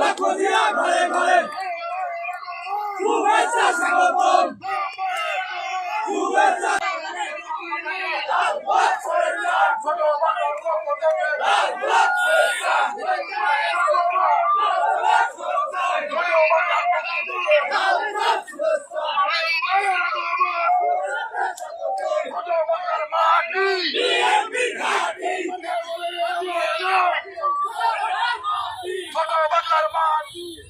লাখো দিয়া ঘরে ঘরে শুভেচ্ছা স্বাগতম শুভেচ্ছা ছোট Magnum! DMP Magnum! Armani.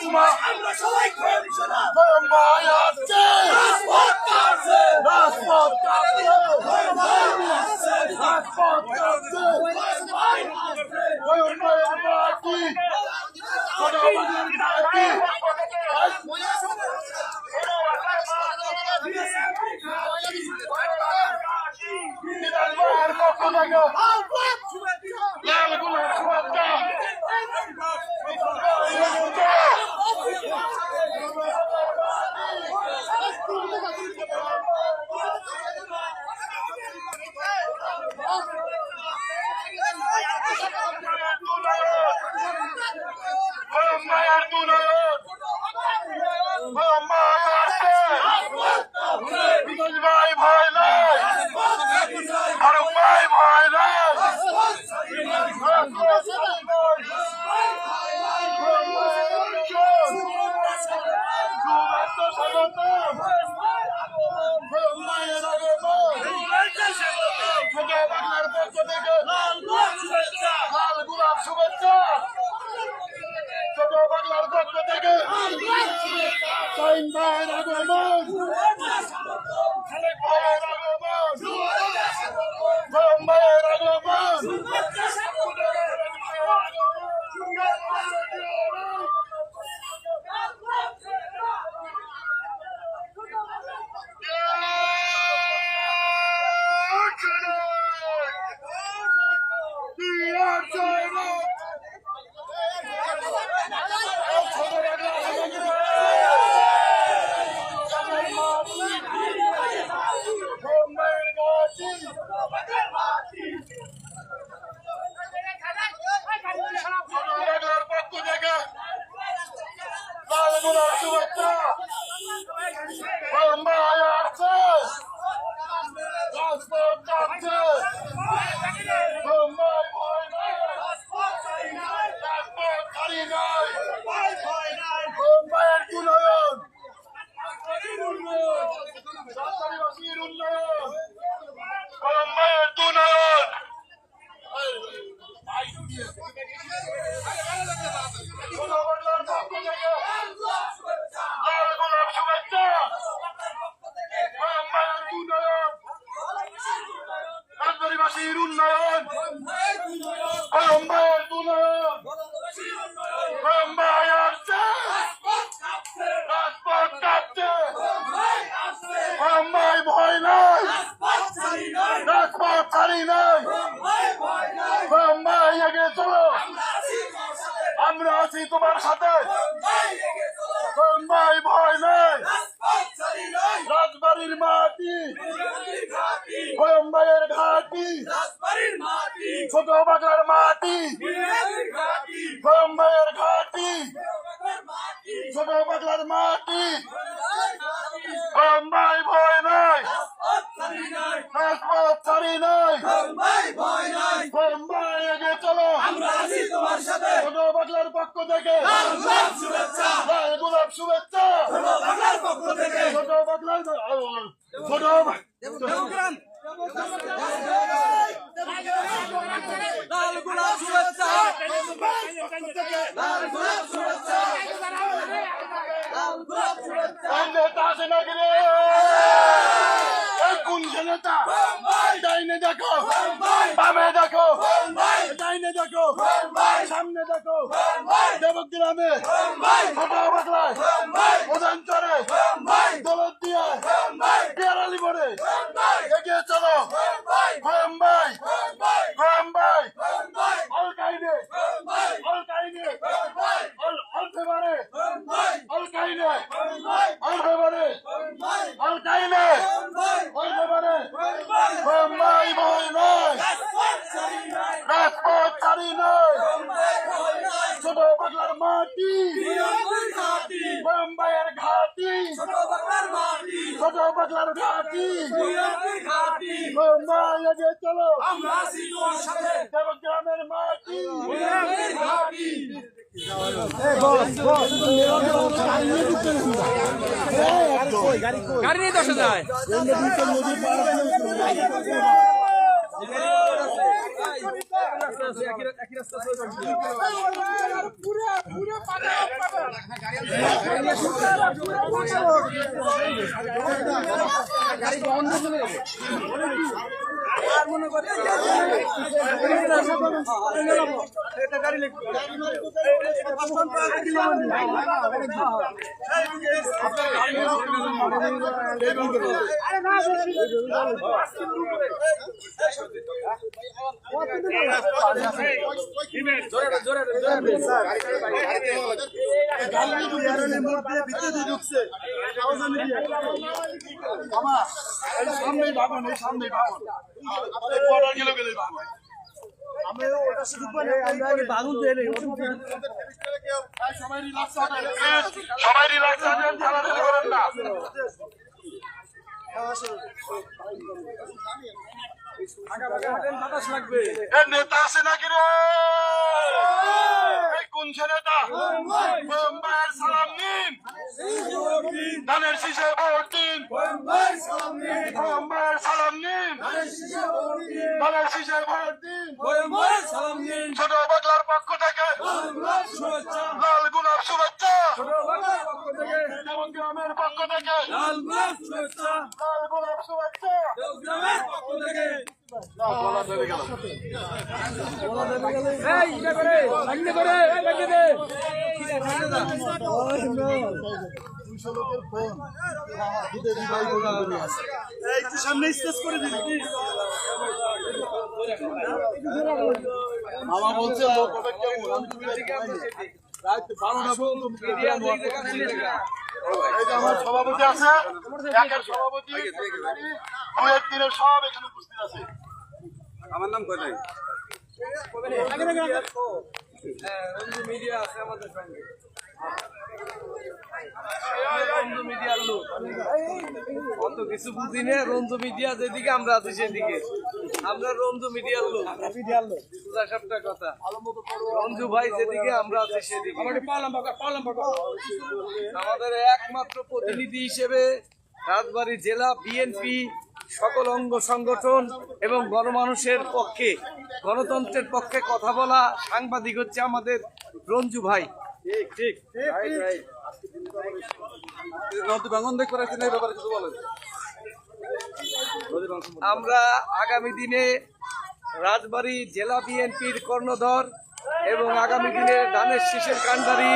আমরা সবাই শুভেচ্ছা। oğlum. Fotoğrafa bak. পিয়ারালি আগে চলো দেবগ্রামের মাটি গাড়ি নিয়ে দশে যায় সামনেই ভাবুন এই সামনেই ভাবুন আপনাদের সবাই রিল্যাক্স সবাই রিল্যাক্স করেন না নেতা আছে নাকি রে? কোন সে নেতা? সালাম নিন। ধানের শীষে ভোট দিন। সালাম নিন। ধানের শীষে ভোট দিন। ছোট বাগলার পক্ষ থেকে লাল গোলাপ শুভেচ্ছা। গ্রামের পক্ষ থেকে লাল এই ইটা করে এই মামা বলছে লোক কেমন রাত বারোটা এই যে আমার সভাপতি আছে একের সভাপতি দুয়ের তিনের সব এখানে উপস্থিত আছে। আমার নাম কোথায় মিডিয়া আছে আমাদের সঙ্গে। আমাদের একমাত্র প্রতিনিধি হিসেবে রাজবাড়ী জেলা বিএনপি সকল অঙ্গ সংগঠন এবং গণমানুষের পক্ষে, গণতন্ত্রের পক্ষে কথা বলা সাংবাদিক হচ্ছে আমাদের রঞ্জু ভাই। ঠিক ঠিক। নদী ভাঙন দেখতে পাচ্ছেন এই ব্যাপারে কিছু বলেন। আমরা আগামী দিনে রাজবাড়ী জেলা বিএনপির কর্ণধর এবং আগামী দিনে ধানের শীষের কান্ডারি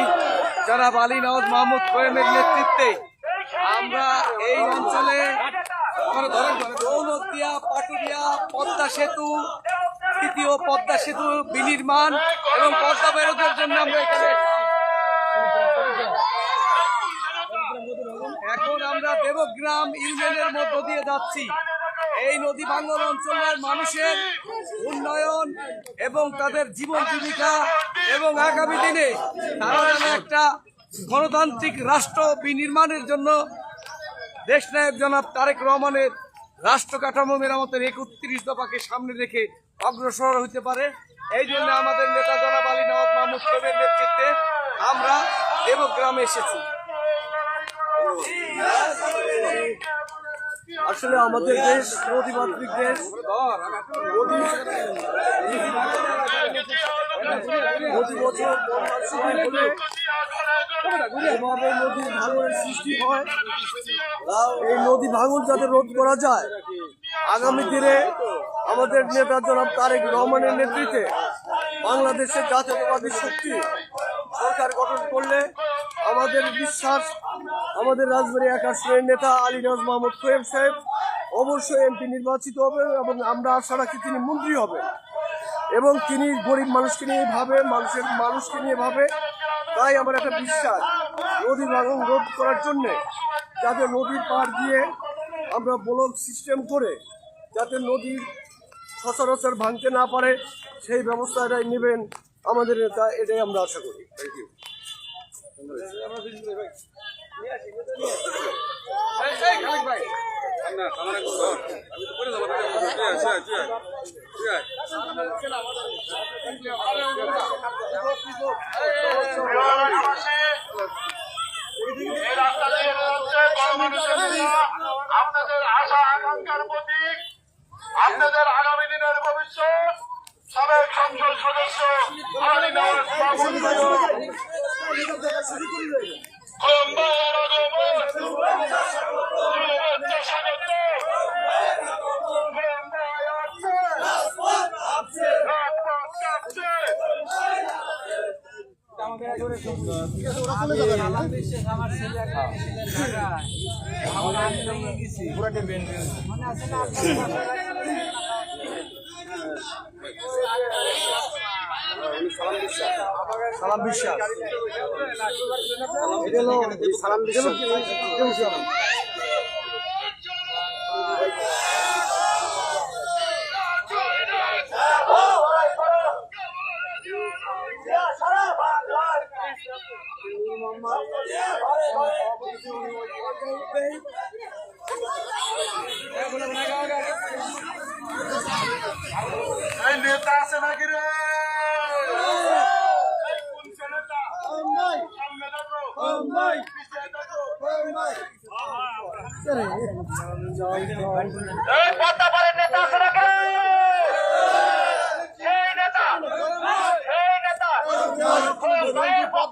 জনাব আলী নওয়াজ মাহমুদ কোয়েমের নেতৃত্বে আমরা এই অঞ্চলে দৌলতদিয়া পাটুরিয়া পদ্মা সেতু তৃতীয় পদ্মা সেতু বিনির্মাণ এবং পদ্মা বেরোদের জন্য আমরা এখানে। এখন আমরা দেবগ্রাম ইউনিয়নের মধ্য দিয়ে যাচ্ছি। এই নদী ভাঙ্গন অঞ্চলের মানুষের উন্নয়ন এবং তাদের জীবন জীবিকা এবং আগামী দিনে তারা যেন একটা গণতান্ত্রিক রাষ্ট্র বিনির্মাণের জন্য দেশ দেশনায়ক জনাব তারেক রহমানের রাষ্ট্র কাঠামো মেরামতের একত্রিশ দফাকে সামনে রেখে অগ্রসর হতে পারে। এই জন্য আমাদের নেতা জনাব আলী নওয়াজ মাহমুদ নেতৃত্বে আমরা দেবগ্রামে এসেছি। আসলে আমাদের দেশ নদীমাতৃক দেশ। প্রতি বছর সৃষ্টি হয়। নদী যাতে রোধ করা যায়, আগামী দিনে আমাদের তারেক রহমানের নেতৃত্বে বাংলাদেশের জাতীয়তাবাদী শক্তি সরকার গঠন করলে আমাদের বিশ্বাস, আমাদের রাজবাড়ী একাশ্রয়ের নেতা আলী আলীনাজ মাহমুদ কোয়েব সাহেব অবশ্যই এমপি নির্বাচিত হবে এবং আমরা আশা রাখি তিনি মন্ত্রী হবে। এবং তিনি গরিব মানুষকে নিয়ে ভাবে, মানুষের, মানুষকে নিয়ে ভাবে। তাই আমার একটা বিশ্বাস নদী ভাঙন রোধ করার জন্য যাতে নদীর পাড় দিয়ে আমরা ব্লক সিস্টেম করে যাতে নদী সচরাচর ভাঙতে না পারে, সেই ব্যবস্থা ব্যবস্থাটাই নেবেন আমাদের নেতা, এটাই আমরা আশা করি। থ্যাংক ইউ আপনাদের আশা আকাঙ্ক্ষার প্রতীক। আপনাদের আগামী দিনের ভবিষ্যৎ। সালাম বিশ্বাস। সালাম বিশ্বাস। নেতা আছে নাকি রে? নেতা আছে নাকি রে? সেই নেতা সেই নেতা এই পক্ষ থেকে দেওঘরের পক্ষ থেকে ছোট বাবার পক্ষ থেকে একটা হুন্ডা তোমার দরকার ছিল একটা হুন্ডা বিনয় ভাইয়ের পক্ষ থেকে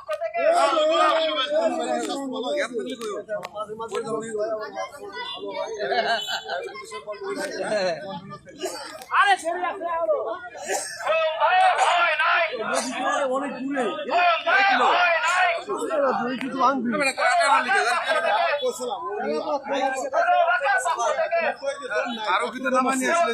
ভয় নাই অনেক দূরে কিছু আনবি আরও কিন্তু নামা নিয়ে আসলে।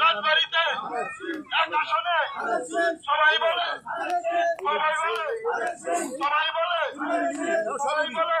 রাজবাড়িতে এক আসনে সবাই বলে সবাই বলে সবাই বলে সবাই বলে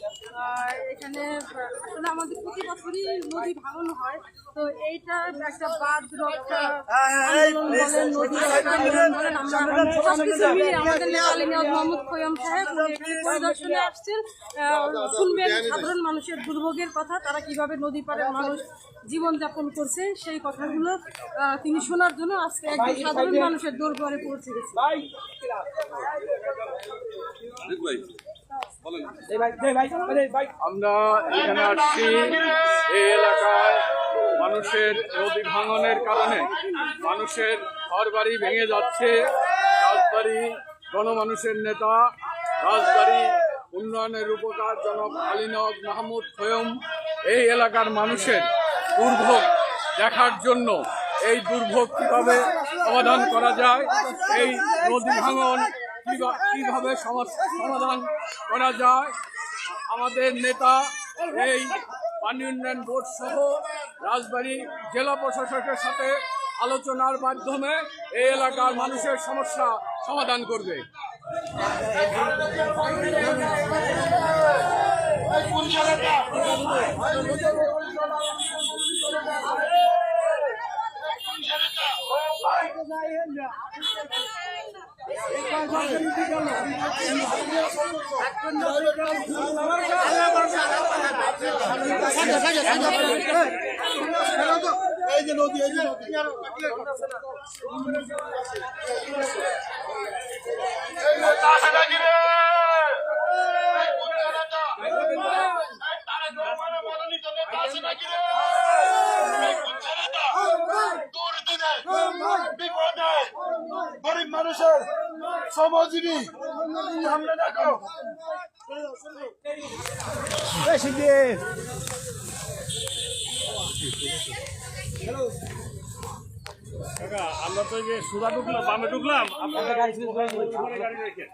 আর এখানে আসলে আমাদের প্রতি বছরই নদী ভাঙন হয় তো এইটা একটা বাদ রক্ষা মোহাম্মদ সাহেব পরিদর্শনে আসছেন শুনবেন সাধারণ মানুষের দুর্ভোগের কথা তারা কীভাবে নদী পাড়ের মানুষ জীবনযাপন করছে সেই কথাগুলো তিনি শোনার জন্য আজকে একজন সাধারণ মানুষের দোরগড়ে পৌঁছে গেছে আমরা এখানে আসছি এই এলাকায় মানুষের নদী ভাঙনের কারণে। মানুষের ঘর বাড়ি ভেঙে যাচ্ছে। রাজবাড়ি গণমানুষের নেতা রাজবাড়ি উন্নয়নের রূপকার জনক আলীনদ মাহমুদ খয়ম এই এলাকার মানুষের দুর্ভোগ দেখার জন্য এই দুর্ভোগ কীভাবে সমাধান করা যায় এই নদী ভাঙন কীভাবে সমাধান করা যায়? আমাদের নেতা এই পানি উন্নয়ন বোর্ড সহ রাজবাড়ী জেলা প্রশাসকের সাথে আলোচনার মাধ্যমে এই এলাকার মানুষের সমস্যা সমাধান করবে। এই যে নদী এই যে নদী। এই নেতা আছে নাকি রে? এই কোন নেতা? এই তারেক রহমানের মনোনীত নেতা আছে নাকি রে? এই কোন নেতা? দুর্দিনে, বিপদে, গরিব মানুষের শ্রমজীবী সামনে দেখো। আমরা তো এই যে সুরা ঢুকলাম বামে ঢুকলাম আপনাদের গাড়ি গাড়ি রেখে